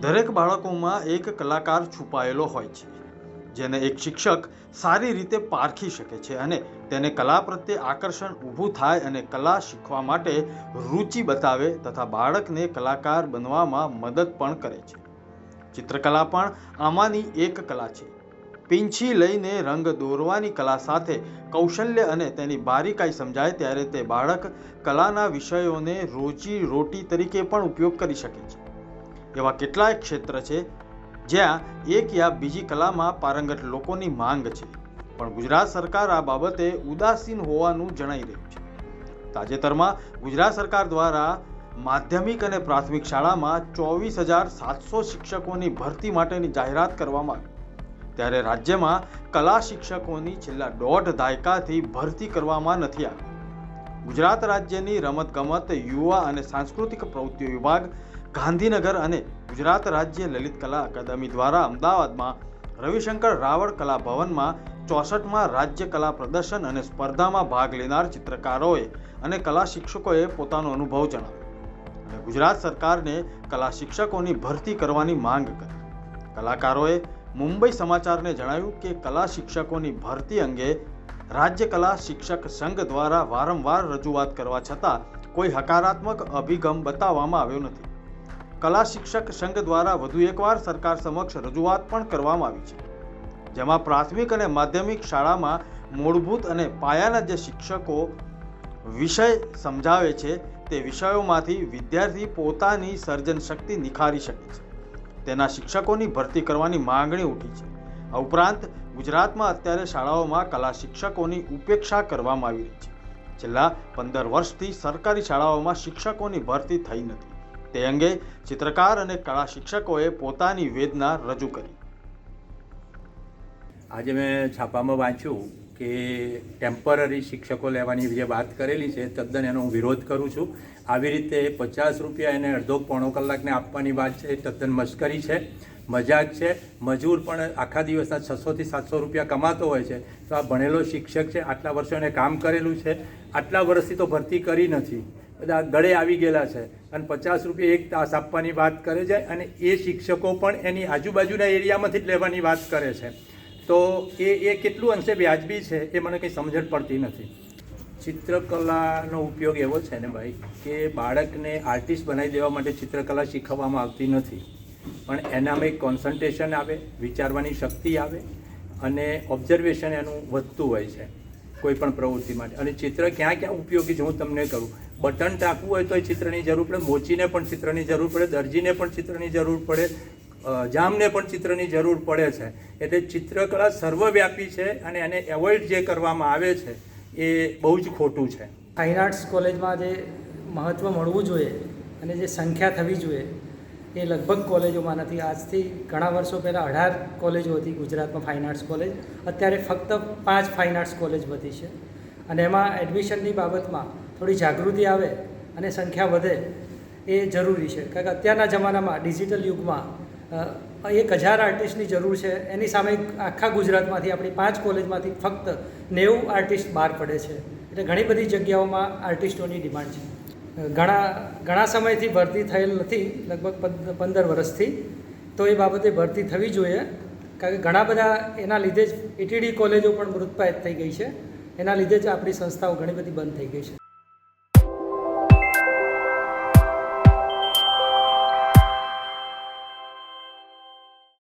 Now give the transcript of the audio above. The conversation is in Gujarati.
દરેક બાળકોમાં એક કલાકાર છુપાયેલો હોય છે, જેને એક શિક્ષક સારી રીતે પારખી શકે છે અને તેને કલા પ્રત્યે આકર્ષણ ઊભું થાય અને કલા શીખવા માટે રુચિ બતાવે તથા બાળકને કલાકાર બનવામાં મદદ પણ કરે છે. ચિત્રકલા પણ આમાંની એક કલા છે. પીંછી લઈને રંગ દોરવાની કલા સાથે કૌશલ્ય અને તેની બારીકાઈ સમજાય ત્યારે તે બાળક કલાના વિષયોને રોજી રોટી તરીકે પણ ઉપયોગ કરી શકે છે. એવા કેટલાય ક્ષેત્ર છે જ્યાં એક યા બીજી કલામાં પારંગત લોકોની માંગ છે. પણ ગુજરાત સરકાર આ બાબતે ઉદાસીન હોવાનું જણાઈ રહ્યું છે. તાજેતરમાં ગુજરાત સરકાર દ્વારા માધ્યમિક અને પ્રાથમિક શાળામાં ચોવીસ હજાર સાતસો શિક્ષકોની ભરતી માટેની જાહેરાત કરવામાં આવી. ત્યારે રાજ્યમાં કલા શિક્ષકોની છેલ્લા દોઢ દાયકાથી ભરતી કરવામાં નથી આવી. ગુજરાત રાજ્યની રમતગમત, યુવા અને સાંસ્કૃતિક પ્રવૃત્તિઓ વિભાગ ગાંધીનગર અને ગુજરાત રાજ્ય લલિત કલા અકાદમી દ્વારા અમદાવાદમાં રવિશંકર રાવળ કલા ભવનમાં ચોસઠમાં રાજ્ય કલા પ્રદર્શન અને સ્પર્ધામાં ભાગ લેનાર ચિત્રકારોએ અને કલા શિક્ષકોએ પોતાનો અનુભવ જણાવ્યો. ગુજરાત સરકારને કલા શિક્ષકોની ભરતી કરવાની માંગ કરી. કલાકારોએ મુંબઈ સમાચારને જણાવ્યું કે કલા શિક્ષકોની ભરતી અંગે રાજ્ય કલા શિક્ષક સંઘ દ્વારા વારંવાર રજૂઆત કરવા છતાં કોઈ હકારાત્મક અભિગમ બતાવવામાં આવ્યો નથી. કલા શિક્ષક સંઘ દ્વારા વધુ એકવાર સરકાર સમક્ષ રજૂઆત પણ કરવામાં આવી છે. જેમાં પ્રાથમિક અને માધ્યમિક શાળામાં મૂળભૂત અને પાયાના જે શિક્ષકો વિષય સમજાવે છે, તે વિષયોમાંથી વિદ્યાર્થી પોતાની સર્જન શક્તિ નિખારી શકે છે. તેના શિક્ષકોની ભરતી કરવાની માંગણી ઉઠી છે. આ ઉપરાંત ગુજરાતમાં અત્યારે શાળાઓમાં કલા શિક્ષકોની ઉપેક્ષા કરવામાં આવી રહી છે. છેલ્લા પંદર વર્ષથી સરકારી શાળાઓમાં શિક્ષકોની ભરતી થઈ નથી. તે અંગે ચિત્રકાર અને કળા શિક્ષકોએ પોતાની વેદના રજૂ કરી. આજે મેં છાપામાં વાંચ્યું કે ટેમ્પરરી શિક્ષકો લેવાની જે વાત કરેલી છે, તદ્દન એનો હું વિરોધ કરું છું. આવી રીતે પચાસ રૂપિયા એને અડધો પોણો કલાકને આપવાની વાત છે તદ્દન મશ્કરી છે, મજાક છે. મજૂર પણ આખા દિવસના છસોથી સાતસો રૂપિયા કમાતો હોય છે. તો આ ભણેલો શિક્ષક છે, આટલા વર્ષો એને કામ કરેલું છે. આટલા વર્ષથી તો ભરતી કરી નથી. બધા ગળે આવી ગયેલા છે. અને પચાસ રૂપિયા એક તાસ આપવાની વાત કરે છે અને એ શિક્ષકો પણ એની આજુબાજુના એરિયામાંથી જ લેવાની વાત કરે છે. તો એ એ કેટલું અંશે વ્યાજબી છે એ મને કંઈ સમજણ પડતી નથી. ચિત્રકલાનો ઉપયોગ એવો છે ને ભાઈ કે બાળકને આર્ટિસ્ટ બનાવી દેવા માટે ચિત્રકલા શીખવવામાં આવતી નથી. પણ એનામાં એક કોન્સન્ટ્રેશન આવે, વિચારવાની શક્તિ આવે અને ઓબ્ઝર્વેશન એનું વધતું હોય છે. કોઈ પણ પ્રવૃત્તિ માટે. અને ચિત્ર ક્યાં ક્યાં ઉપયોગી છે હું તમને કહું. બટન ટાંકવું હોય તો એ ચિત્રની જરૂર પડે, મોચીને પણ ચિત્રની જરૂર પડે, દરજીને પણ ચિત્રની જરૂર પડે જામને પણ ચિત્રની જરૂર પડે છે. એટલે ચિત્રકલા સર્વવ્યાપી છે અને એને એવોઇડ જે કરવામાં આવે છે એ બહુ જ ખોટું છે. ફાઇન આર્ટ્સ કોલેજમાં જે મહત્ત્વ મળવું જોઈએ અને જે સંખ્યા થવી જોઈએ એ લગભગ કોલેજોમાં નથી. આજથી ઘણા વર્ષો પહેલાં અઢાર કોલેજો હતી ગુજરાતમાં ફાઇન આર્ટ્સ કોલેજ અત્યારે ફક્ત પાંચ ફાઇન આર્ટ્સ કોલેજ વધી છે. અને એમાં એડમિશનની બાબતમાં થોડી જાગૃતિ આવે અને સંખ્યા વધે એ જરૂરી છે. કારણ કે અત્યારના જમાનામાં ડિજિટલ યુગમાં એક હજાર આર્ટિસ્ટની જરૂર છે. એની સામે આખા ગુજરાતમાંથી આપણી પાંચ કોલેજમાંથી ફક્ત નેવું આર્ટિસ્ટ બહાર પડે છે. એટલે ઘણી બધી જગ્યાઓમાં આર્ટિસ્ટોની ડિમાન્ડ છે. ઘણા ઘણા સમયથી ભરતી થયેલ નથી, લગભગ પંદ- પંદર વર્ષથી. તો એ બાબતે ભરતી થવી જોઈએ. કારણ કે ઘણા બધા એના લીધે જ ઈટીડી કોલેજો પણ મૃતપાયત થઈ ગઈ છે. એના લીધે જ આપણી સંસ્થાઓ ઘણી બધી બંધ થઈ ગઈ છે.